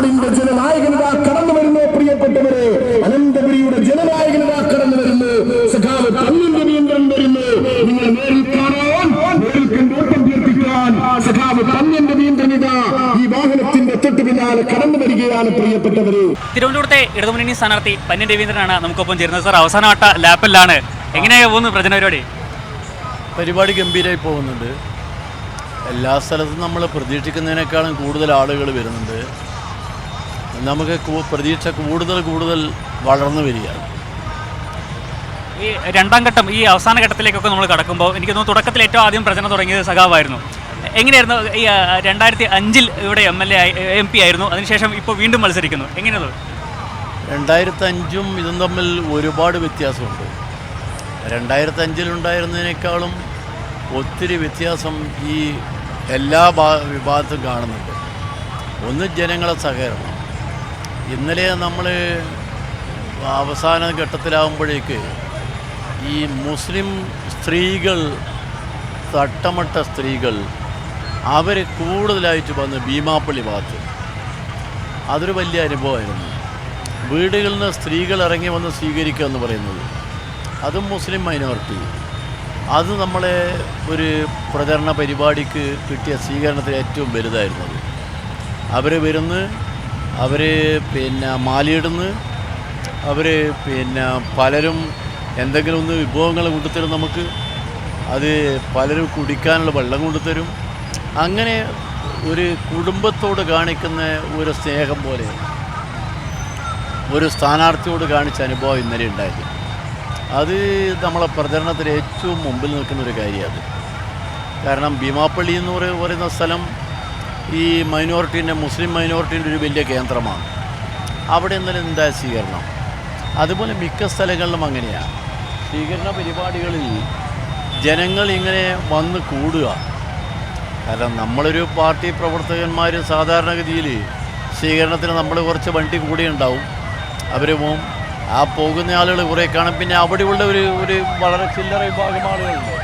നാടിന്റെ ജനനായകനിതാ കടന്നു വരുന്നു പ്രിയപ്പെട്ടവരെ. അനന്തപുരിയുടെ ജനനായകനിതാ കടന്നു വരുന്നു. സഖാവ് പന്നിന്റെ നിയന്ത്രണം വരുന്നു. നിങ്ങൾ നേരിൽ കാണാൻ നേരിൽ കണ്ട് ഓട്ടം തീർപ്പിക്കാൻ സഖാവ് പന്നിന്റെ നിയന്ത്രണിത ഈ വാഹനത്തിന്റെ തൊട്ടു പിന്നാലെ കടന്നു വരികയാണ് പ്രിയപ്പെട്ടവരെ. തിരുവനന്തപുരത്തെ ഇടതുമുന്നണി സ്ഥാനാർത്ഥി പന്നി രവീന്ദ്രനാണ് നമുക്കൊപ്പം ചേരുന്നത്. സാർ അവസാനവട്ട ലാപ്പിലാണ്. എങ്ങനെയാ പോകുന്നു പ്രചന പരിപാടി? പരിപാടി ഗംഭീരമായി പോകുന്നുണ്ട്. എല്ലാ സ്ഥലത്തും നമ്മൾ പ്രതീക്ഷിക്കുന്നതിനേക്കാളും കൂടുതൽ ആളുകൾ വരുന്നുണ്ട്. നമുക്ക് പ്രതീക്ഷ കൂടുതൽ കൂടുതൽ വളർന്നു വരികയാണ്. ഈ രണ്ടാം ഘട്ടം ഈ അവസാന ഘട്ടത്തിലേക്കൊക്കെ നമ്മൾ കടക്കുമ്പോൾ എനിക്ക് തോന്നുന്നു തുടക്കത്തിൽ ഏറ്റവും ആദ്യം പ്രചരണം തുടങ്ങിയത് സഖാവായിരുന്നു. എങ്ങനെയായിരുന്നു? ഈ രണ്ടായിരത്തി അഞ്ചിൽ ഇവിടെ M L A M P ആയിരുന്നു. അതിനുശേഷം ഇപ്പോൾ വീണ്ടും മത്സരിക്കുന്നു. എങ്ങനെയാണ് രണ്ടായിരത്തി അഞ്ചും ഇതും തമ്മിൽ ഒരുപാട് വ്യത്യാസമുണ്ട്. രണ്ടായിരത്തി അഞ്ചിലുണ്ടായിരുന്നതിനേക്കാളും ഒത്തിരി വ്യത്യാസം ഈ എല്ലാ വിഭാഗത്തും കാണുന്നുണ്ട്. ഒന്ന് ജനങ്ങളെ സഹകരണം. ഇന്നലെ നമ്മൾ അവസാന ഘട്ടത്തിലാവുമ്പോഴേക്ക് ഈ മുസ്ലിം സ്ത്രീകൾ തട്ടമട്ട സ്ത്രീകൾ അവർ കൂടുതലായിട്ട് വന്ന് ഭീമാപ്പള്ളി ഭാഗത്ത്. അതൊരു വലിയ അനുഭവമായിരുന്നു. വീടുകളിൽ നിന്ന് സ്ത്രീകൾ ഇറങ്ങി വന്ന് സ്വീകരിക്കുക എന്ന് പറയുന്നത് അതും മുസ്ലിം മൈനോറിറ്റി അത് നമ്മളെ ഒരു പ്രചരണ പരിപാടിക്ക് കിട്ടിയ സ്വീകരണത്തിൽ ഏറ്റവും വലുതായിരുന്നത്. അവർ വരുന്ന് അവർ പിന്നെ മാലിയിടുന്ന്. അവർ പിന്നെ പലരും എന്തെങ്കിലും ഒന്ന് വിഭവങ്ങൾ കൊണ്ടുതരും നമുക്ക്. അത് പലരും കുടിക്കാനുള്ള വെള്ളം കൊണ്ടുതരും. അങ്ങനെ ഒരു കുടുംബത്തോട് കാണിക്കുന്ന ഒരു സ്നേഹം പോലെ ഒരു സ്ഥാനാർത്ഥിയോട് കാണിച്ച അനുഭവം ഇന്നലെ ഉണ്ടായത്. അത് നമ്മളെ പ്രചരണത്തിൽ ഏറ്റവും മുമ്പിൽ നിൽക്കുന്ന ഒരു കാര്യമാണ് കാരണം ഭീമാപ്പള്ളി എന്ന് പറയുന്ന സ്ഥലം ഈ മൈനോറിറ്റീന്റെ മുസ്ലിം മൈനോറിറ്റീന്റെ ഒരു വലിയ കേന്ദ്രമാണ്. അവിടെ ഇന്നലെ എന്താ സ്വീകരണം? അതുപോലെ മിക്ക സ്ഥലങ്ങളിലും അങ്ങനെയാണ് സ്വീകരണ പരിപാടികളിൽ ജനങ്ങൾ ഇങ്ങനെ വന്ന് കൂടുക. കാരണം നമ്മളൊരു പാർട്ടി പ്രവർത്തകന്മാർ സാധാരണഗതിയിൽ സ്വീകരണത്തിന് നമ്മൾ കുറച്ച് വണ്ടി കൂടി ഉണ്ടാവും. അവർ പോവും. ആ പോകുന്ന ആളുകൾ കുറേ കാണും. പിന്നെ അവിടെയുള്ള ഒരു ഒരു വളരെ ചില്ലറ വിഭാഗം ആളുകളുണ്ട്.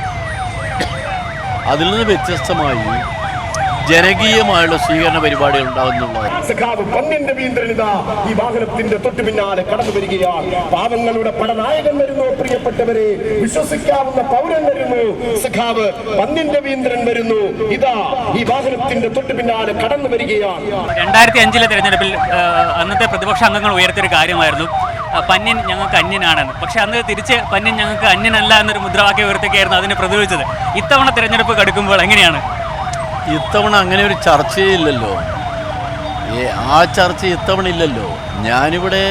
അതിൽ നിന്ന് വ്യത്യസ്തമായി ജനകീയമായുള്ള സ്വീകരണ പരിപാടികൾ ഉണ്ടാകുന്നുള്ളതാണ് സഖാവ് പന്നിൻ രവീന്ദ്രനിത ഈ വാഹനത്തിന്റെ തൊട്ടു പിന്നാലെ കടന്നു വരികയാണ്. പാവങ്ങളുടെ പടനായകൻ വരുന്നു പ്രിയപ്പെട്ടവരെ. വിശ്വസിക്കാവുന്ന പൗരൻ വരുന്നു. സഖാവ് പന്നിൻ രവീന്ദ്രൻ വരുന്നു. ഇതാ ഈ വാഹനത്തിന്റെ തൊട്ടു പിന്നാലെ കടന്നു വരികയാണ്. രണ്ടായിരത്തി അഞ്ചിലെ തെരഞ്ഞെടുപ്പിൽ അന്നത്തെ പ്രതിപക്ഷ അംഗങ്ങൾ ഉയർത്തിയൊരു കാര്യമായിരുന്നു. പന്യൻ ഞങ്ങൾക്ക് അന്യനാണെന്ന്. പക്ഷെ അന്ന് തിരിച്ച് പന്യൻ ഞങ്ങൾക്ക് അന്യനല്ല എന്നൊരു മുദ്രാവാക്യം ഉയർത്തിയൊക്കെയായിരുന്നു അതിനെ പ്രതിരോധിച്ചത്. ഇത്തവണ തെരഞ്ഞെടുപ്പ് കടുക്കുമ്പോൾ എങ്ങനെയാണ്? ഇത്തവണ അങ്ങനെ ഒരു ചർച്ചയേ ഇല്ലല്ലോ ഏ ആ ചർച്ച ഇത്തവണ ഇല്ലല്ലോ. ഞാനിവിടെ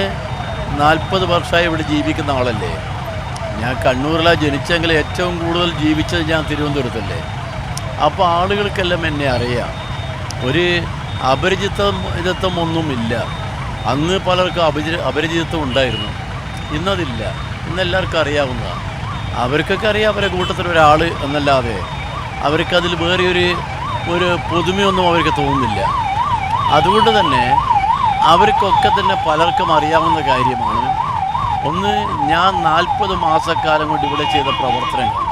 നാൽപ്പത് വർഷമായി ഇവിടെ ജീവിക്കുന്ന ആളല്ലേ. ഞാൻ കണ്ണൂരിലാണ് ജനിച്ചെങ്കിൽ ഏറ്റവും കൂടുതൽ ജീവിച്ചത് ഞാൻ തിരുവനന്തപുരത്തല്ലേ. അപ്പോൾ ആളുകൾക്കെല്ലാം എന്നെ അറിയാം. ഒരു അപരിചിതം ഇതത്വം ഒന്നുമില്ല. അന്ന് പലർക്കും അപരി അപരിചിതത്വം ഉണ്ടായിരുന്നു. ഇന്നതില്ല. ഇന്ന് എല്ലാവർക്കും അറിയാവുന്നതാണ്. അവർക്കൊക്കെ അറിയാം അവരെ കൂട്ടത്തിൽ ഒരാൾ എന്നല്ലാതെ. അവർക്കതിൽ വേറെ ഒരു ഒരു പുതുമയൊന്നും അവർക്ക് തോന്നുന്നില്ല. അതുകൊണ്ട് തന്നെ അവർക്കൊക്കെ തന്നെ പലർക്കും അറിയാവുന്ന കാര്യമാണ്. ഒന്ന് ഞാൻ നാൽപ്പത് മാസക്കാലം കൊണ്ട് ഇവിടെ ചെയ്ത പ്രവർത്തനങ്ങൾ.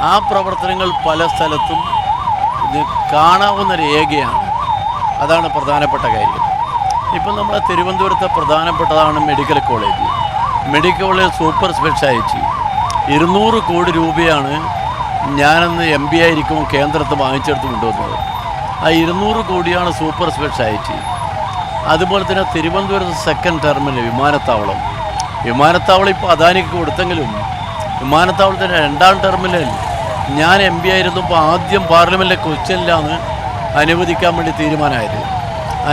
ആ പ്രവർത്തനങ്ങൾ പല സ്ഥലത്തും ഇത് കാണാവുന്ന രേഖയാണ്. അതാണ് പ്രധാനപ്പെട്ട കാര്യം. ഇപ്പം നമ്മളെ തിരുവനന്തപുരത്തെ പ്രധാനപ്പെട്ടതാണ് medical college. Medical college super speciality. ഇരുന്നൂറ് കോടി രൂപയാണ് ഞാനന്ന് എം പി ആയിരിക്കും കേന്ദ്രത്ത് വാങ്ങിച്ചെടുത്ത് കൊണ്ടുവന്നത്. ആ ഇരുന്നൂറ് കോടിയാണ് സൂപ്പർ സ്പെഷ്യാലിറ്റി. അതുപോലെ തന്നെ തിരുവനന്തപുരത്ത് സെക്കൻഡ് ടെർമിനൽ വിമാനത്താവളം. വിമാനത്താവളം ഇപ്പോൾ അദാനിക്ക് കൊടുത്തെങ്കിലും വിമാനത്താവളത്തിന്റെ രണ്ടാം ടെർമിനൽ ഞാൻ എം പി ആയിരുന്നപ്പോൾ ആദ്യം പാർലമെന്റിലെ ക്വസ്റ്റ്യനിലാണ് അനുവദിക്കാൻ വേണ്ടി തീരുമാനമായത്.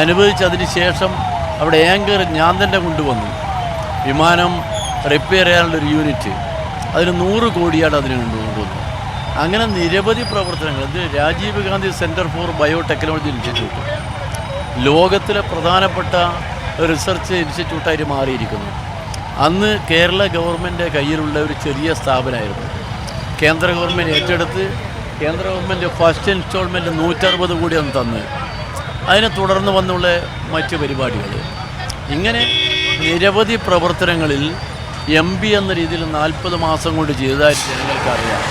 അനുവദിച്ചതിന് ശേഷം അവിടെ ഏങ്കർ ഞാൻ തന്നെ കൊണ്ടുവന്നു. വിമാനം റിപ്പയർ ചെയ്യാനുള്ളൊരു യൂണിറ്റ് അതിന് നൂറ് കോടിയാണ് അതിന് കൊണ്ടുവന്നത്. അങ്ങനെ നിരവധി പ്രവർത്തനങ്ങൾ. ഇത് Rajiv Gandhi centre for biotechnology institute. ലോകത്തിലെ പ്രധാനപ്പെട്ട റിസർച്ച് ഇൻസ്റ്റിറ്റ്യൂട്ടായിട്ട് മാറിയിരിക്കുന്നു. അന്ന് കേരള ഗവൺമെന്റ് കയ്യിലുള്ള ഒരു ചെറിയ സ്ഥാപനമായിരുന്നു. കേന്ദ്ര ഗവൺമെന്റ് ഏറ്റെടുത്ത് കേന്ദ്ര ഗവൺമെന്റ് ഫസ്റ്റ് ഇൻസ്റ്റാൾമെന്റ് നൂറ്ററുപത് കോടി അന്ന് തന്ന്. അതിനെ തുടർന്ന് വന്നുള്ള മറ്റ് പരിപാടികൾ. ഇങ്ങനെ നിരവധി പ്രവർത്തനങ്ങളിൽ എം എന്ന രീതിയിൽ നാൽപ്പത് മാസം കൊണ്ട് ചെയ്തതായിട്ട് ജനങ്ങൾക്ക് അറിയാം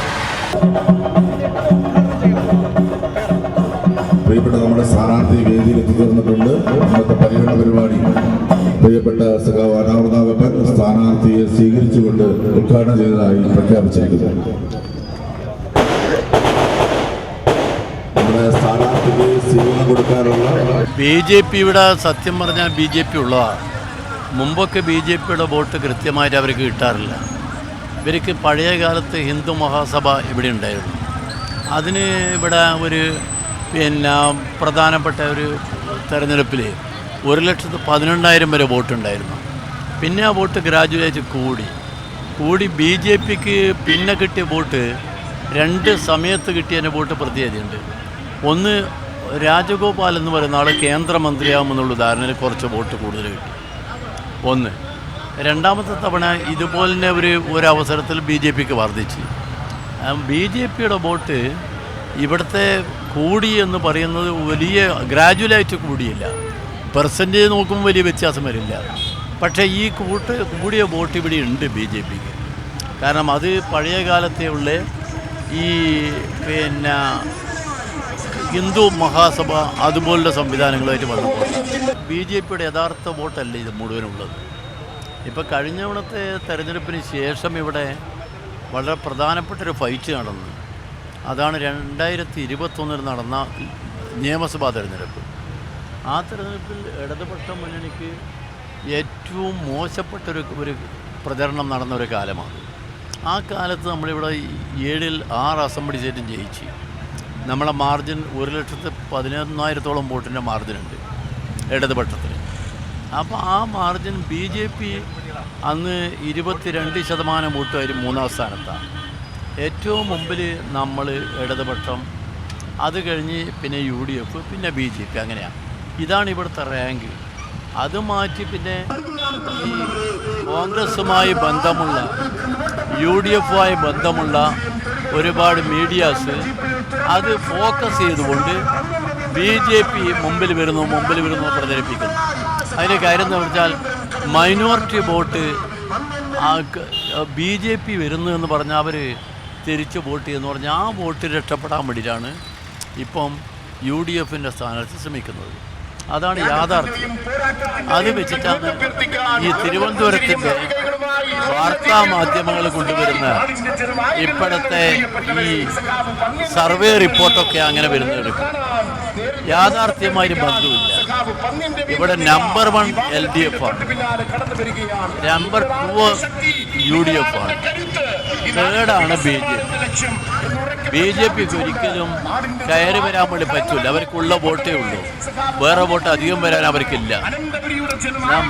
പ്രിയപ്പെട്ട നമ്മുടെ സ്ഥാനാർത്ഥി വേദിയിൽ എത്തിച്ചേർന്നിട്ടുണ്ട്. ഇന്നത്തെ പര്യടന പരിപാടി. പ്രിയപ്പെട്ട സഖാവ് അനാവതാകപ്പൻ സ്ഥാനാർത്ഥിയെ സ്വീകരിച്ചുകൊണ്ട് ഉദ്ഘാടനം ചെയ്തതായി പ്രഖ്യാപിച്ചിരിക്കുന്നു. സ്ഥാനാർത്ഥിക്ക് സ്വീകരണം കൊടുക്കാനുള്ള ബി ജെ പി ഇവിടെ സത്യം പറഞ്ഞാൽ ബി ജെ പി ഉള്ളതാണ്. മുമ്പൊക്കെ ബി ജെ പിയുടെ വോട്ട് കൃത്യമായിട്ട് അവർക്ക് കിട്ടാറില്ല. ഇവർക്ക് പഴയ കാലത്ത് ഹിന്ദു മഹാസഭ ഇവിടെ ഉണ്ടായിരുന്നു. അതിന് ഇവിടെ ഒരു പിന്നെ പ്രധാനപ്പെട്ട ഒരു തെരഞ്ഞെടുപ്പിൽ ഒരു ലക്ഷത്തി പതിനെണ്ണായിരം വരെ വോട്ടുണ്ടായിരുന്നു. പിന്നെ ആ വോട്ട് ഗ്രാജുവേറ്റ് കൂടി. കൂടി ബി ജെ പിക്ക് പിന്നെ കിട്ടിയ വോട്ട് രണ്ട് സമയത്ത് കിട്ടിയതിന്റെ വോട്ട് പ്രത്യേകതയുണ്ട്. ഒന്ന് രാജഗോപാൽ എന്ന് പറയുന്ന ആൾ കേന്ദ്രമന്ത്രിയാകുമെന്നുള്ള ഉദാഹരണത്തിൽ കുറച്ച് വോട്ട് കൂടുതൽ കിട്ടി. ഒന്ന് രണ്ടാമത്തെ തവണ ഇതുപോലെ തന്നെ ഒരു അവസരത്തിൽ ബി ജെ പിക്ക് വർദ്ധിച്ചു. ബി ജെ പിയുടെ വോട്ട് ഇവിടുത്തെ കൂടി എന്ന് പറയുന്നത് വലിയ ഗ്രാജുവലായിട്ട് കൂടിയില്ല. പെർസെന്റേജ് നോക്കുമ്പോൾ വലിയ വ്യത്യാസം വരില്ല. പക്ഷേ ഈ കൂട്ട് കൂടിയ വോട്ട് ഇവിടെ ഉണ്ട് ബി ജെ പിക്ക്. കാരണം അത് പഴയ കാലത്തെ ഉള്ള ഈ പിന്നെ ഹിന്ദു മഹാസഭ അതുപോലുള്ള സംവിധാനങ്ങളുമായിട്ട് വന്നപ്പോൾ ബി ജെ പിയുടെ യഥാർത്ഥ വോട്ടല്ല ഇത് മുഴുവനുള്ളത്? ഇപ്പോൾ കഴിഞ്ഞ തവണത്തെ തെരഞ്ഞെടുപ്പിന് ശേഷം ഇവിടെ വളരെ പ്രധാനപ്പെട്ടൊരു ഫൈറ്റ് നടന്നു. അതാണ് രണ്ടായിരത്തി ഇരുപത്തൊന്നിൽ നടന്ന നിയമസഭാ തെരഞ്ഞെടുപ്പ്. ആ തെരഞ്ഞെടുപ്പിൽ ഇടതുപക്ഷ മുന്നണിക്ക് ഏറ്റവും മോശപ്പെട്ടൊരു ഒരു പ്രചരണം നടന്ന ഒരു കാലമാണ്. ആ കാലത്ത് നമ്മളിവിടെ ഏഴിൽ ആറ് അസംബ്ലി സീറ്റും ജയിച്ചു. നമ്മളെ മാർജിൻ ഒരു ലക്ഷത്തി പതിനൊന്നായിരത്തോളം വോട്ടിന്റെ മാർജിനുണ്ട് ഇടതുപക്ഷത്തിന്. അപ്പോൾ ആ മാർജിൻ ബി ജെ പി അന്ന് ഇരുപത്തിരണ്ട് ശതമാനം വോട്ടുകാർ മൂന്നാം സ്ഥാനത്താണ്. ഏറ്റവും മുമ്പിൽ നമ്മൾ ഇടതുപക്ഷം അത് കഴിഞ്ഞ് പിന്നെ യു ഡി എഫ് പിന്നെ ബി ജെ പി അങ്ങനെയാണ്. ഇതാണ് ഇവിടുത്തെ റാങ്ക് അത് മാറ്റി പിന്നെ കോൺഗ്രസുമായി ബന്ധമുള്ള യു ഡി എഫുമായി ബന്ധമുള്ള ഒരുപാട് മീഡിയാസ് അത് ഫോക്കസ് ചെയ്തുകൊണ്ട് ബി ജെ പി മുമ്പിൽ വരുന്നു മുമ്പിൽ വരുന്നു പ്രചരിപ്പിക്കുന്നു. അതിന്റെ കാര്യം എന്ന് വെച്ചാൽ minority vote B J P വരുന്നു എന്ന് പറഞ്ഞാൽ അവർ തിരിച്ച് വോട്ട് ചെയ്യുന്നു. പറഞ്ഞാൽ ആ വോട്ട് രക്ഷപ്പെടാൻ വേണ്ടിയിട്ടാണ് ഇപ്പം യു ഡി എഫിന്റെ സ്ഥാനാർത്ഥി ശ്രമിക്കുന്നത്. അതാണ് യാഥാർത്ഥ്യം. അത് വെച്ചിട്ടാണ് ഈ തിരുവനന്തപുരത്തിന്റെ വാർത്താ മാധ്യമങ്ങൾ കൊണ്ടുവരുന്ന ഇപ്പോഴത്തെ ഈ സർവേ റിപ്പോർട്ടൊക്കെ അങ്ങനെ വരുന്നത് യാഥാർത്ഥ്യമായി ബന്ധമില്ല. ഇവിടെ number one L D F ആണ്. Number two U D F ആണ്. തേർഡാണ് B J P B J പിക്ക് ഒരിക്കലും കയറി വരാൻ വേണ്ടി പറ്റില്ല അവർക്കുള്ള വോട്ടേ ഉള്ളൂ. വേറെ വോട്ട് അധികം വരാൻ അവർക്കില്ല.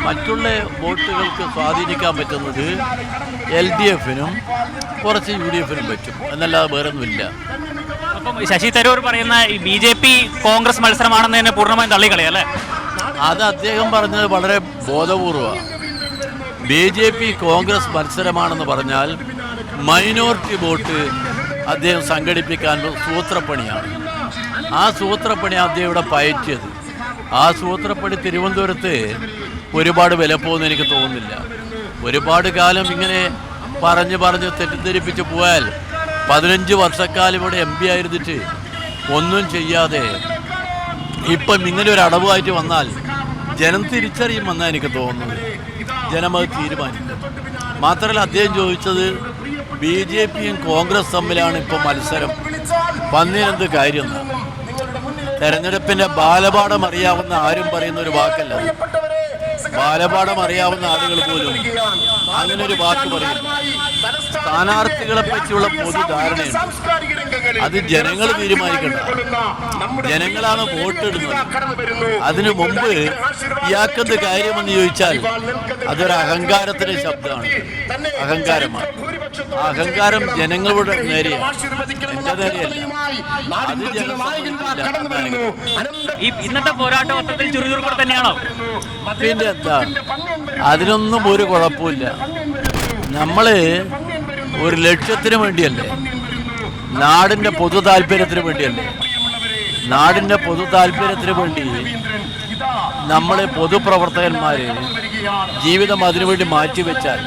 മറ്റുള്ള വോട്ടുകൾക്ക് സ്വാധീനിക്കാൻ പറ്റുന്നത് എൽ ഡി എഫിനും കുറച്ച് യു ഡി എഫിനും പറ്റും. എന്നല്ലാതെ വേറൊന്നുമില്ല. അപ്പം ശശി തരൂർ പറയുന്ന ഈ ബി ജെ പി കോൺഗ്രസ് മത്സരമാണെന്ന് തന്നെ പൂർണമായും തള്ളിക്കളയാം അല്ലേ? അത് അദ്ദേഹം പറഞ്ഞത് വളരെ ബോധപൂർവമാണ് ബി ജെ പി കോൺഗ്രസ് മത്സരമാണെന്ന് പറഞ്ഞാൽ മൈനോറിറ്റി വോട്ട് അദ്ദേഹം സംഘടിപ്പിക്കാൻ സൂത്രപ്പണിയാണ്. ആ സൂത്രപ്പണി അദ്ദേഹം ഇവിടെ പയറ്റിയത്. ആ സൂത്രപ്പണി തിരുവനന്തപുരത്ത് ഒരുപാട് വില പോകുമെന്ന് എനിക്ക് തോന്നുന്നില്ല. ഒരുപാട് കാലം ഇങ്ങനെ പറഞ്ഞ് പറഞ്ഞ് തെറ്റിദ്ധരിപ്പിച്ച് പോയാൽ പതിനഞ്ച് വർഷക്കാലം ഇവിടെ എം പി ആയിരുന്നിട്ട് ഒന്നും ചെയ്യാതെ ഇപ്പം ഇങ്ങനെ ഒരു അടവായിട്ട് വന്നാൽ ജനം തിരിച്ചറിയും വന്നാൽ എനിക്ക് തോന്നുന്നത്. ജനം അത് തീരുമാനിക്കും. മാത്രമല്ല അദ്ദേഹം ചോദിച്ചത് ബി ജെ പിയും കോൺഗ്രസ് തമ്മിലാണ് ഇപ്പോൾ മത്സരം. വന്നിരുന്നത് കാര്യം? തെരഞ്ഞെടുപ്പിന്റെ ബാലപാഠം അറിയാവുന്ന ആരും പറയുന്ന ഒരു വാക്കല്ല. ബാലപാഠം അറിയാവുന്ന ആളുകൾ പോലും അങ്ങനെ ഒരു വാക്ക് പറയും സ്ഥാനാർത്ഥികളെ പറ്റിയുള്ള പൊതുധാരണയുണ്ട് അത് ജനങ്ങൾ തീരുമാനിക്കണ്ട. ജനങ്ങളാണ് വോട്ടിടുന്നത് അതിനു മുമ്പ് ഇയാക്കെന്ത് കാര്യമെന്ന് ചോദിച്ചാൽ അതൊരു അഹങ്കാരത്തിന്റെ ശബ്ദമാണ്. അഹങ്കാരമാണ്. അഹങ്കാരം ജനങ്ങളുടെ ഇന്നത്തെ പോരാട്ടം മൊത്തത്തിൽ ചുറുചുറുക്കൂടെ തന്നെയാണോ? പിന്നെ എന്താ? അതിനൊന്നും ഒരു കുഴപ്പമില്ല. നമ്മൾ ഒരു ലക്ഷ്യത്തിന് വേണ്ടിയല്ലേ? നാടിന്റെ പൊതു താല്പര്യത്തിന് വേണ്ടിയല്ലേ? നാടിന്റെ പൊതു താല്പര്യത്തിന് വേണ്ടി നമ്മൾ പൊതുപ്രവർത്തകന്മാർ ജീവിതം അതിനുവേണ്ടി മാറ്റിവെച്ചാൽ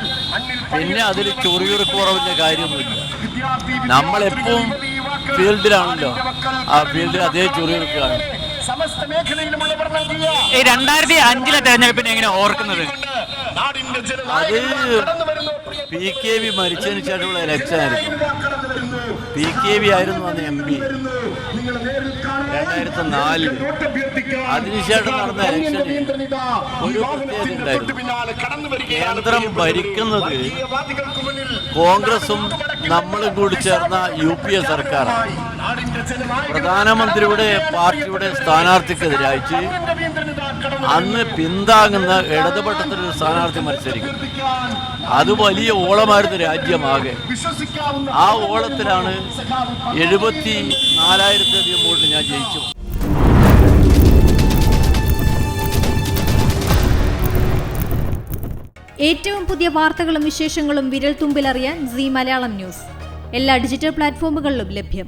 പിന്നെ അതിൽ ചൊറിയുറുക്കുറവിന്റെ കാര്യമൊന്നുമില്ല. നമ്മളെപ്പോഴും ഫീൽഡിലാണല്ലോ. ആ ഫീൽഡിൽ അതേ ചൊറിയുറക്കാണ് ഈ രണ്ടായിരത്തി അഞ്ചിലെ തെരഞ്ഞെടുപ്പിനെ എങ്ങനെ ഓർക്കുന്നത്? അത് പി കെ വി മരിച്ചതിന് ശേഷമുള്ള ഇലക്ഷൻ ആയിരുന്നു പി. കെ വി ആയിരുന്നു അന്ന് എം പി. രണ്ടായിരത്തി നാലിൽ അതിനുശേഷം നടന്ന ഇലക്ഷനിൽ ഒരു പ്രത്യേകത ഉണ്ടായിരുന്നു കേന്ദ്രം ഭരിക്കുന്നത് കോൺഗ്രസും നമ്മളും കൂടി ചേർന്ന യു പി എ സർക്കാരാണ്. പ്രധാനമന്ത്രിയുടെ പാർട്ടിയുടെ സ്ഥാനാർത്ഥിക്കെതിരായിട്ട് അന്ന് പിന്താങ്ങുന്ന ഇടതുപക്ഷത്തിലൊരു സ്ഥാനാർത്ഥി മത്സരിക്കും. അത് വലിയ ഓളമായിരുന്നു രാജ്യമാകെ. ആ ഓളത്തിലാണ് എഴുപത്തി നാലായിരത്തിലധികം വോട്ട് ഞാൻ ജയിച്ചു ഏറ്റവും പുതിയ വാർത്തകളും വിശേഷങ്ങളും വിരൽ തുമ്പിലറിയാൻ സി മലയാളം ന്യൂസ്. എല്ലാ ഡിജിറ്റൽ പ്ലാറ്റ്ഫോമുകളിലും ലഭ്യം.